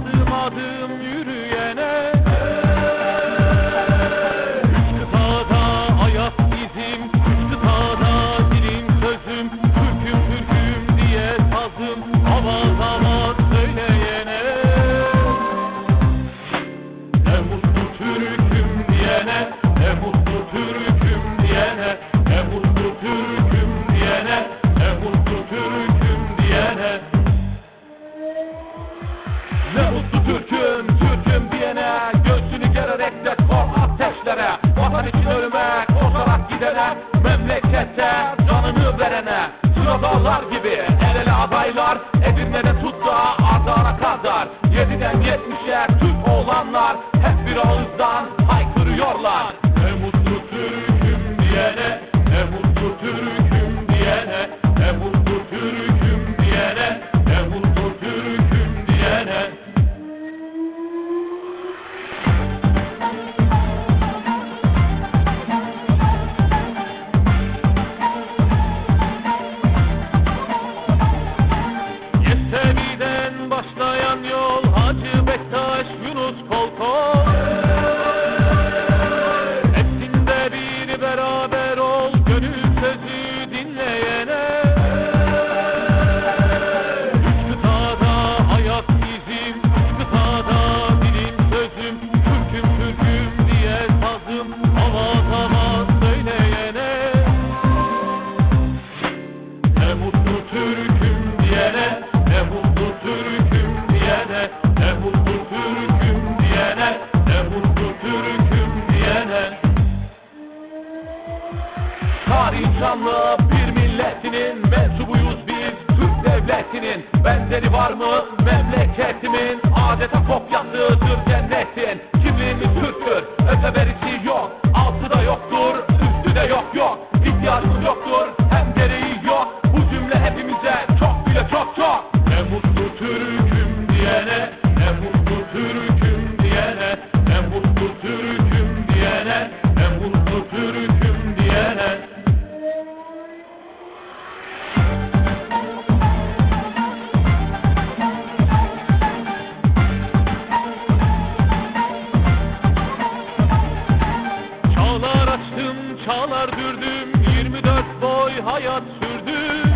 adım adım yürüyene. Kıtada ayak izim, kıtada dilim sözüm. Türküm Türküm diye sazım, avaz avaz söyleyene. Ne mutlu Türküm diyene, ne mutlu Türküm wieder uns an. Tarih canlı bir milletinin mensubuyuz biz Türk devletinin. Benzeri var mı? Memleketimin Adeta kopyasıdır cennetin. Kimliğimiz Türktür öte verisi yok. Altı da yoktur üstü de yok yok. İhtiyacımız yoktur hem gereği yok. Bu cümle hepimize çok bile çok çok. Ne mutlu çalar dürdüm 24 boy hayat sürdüm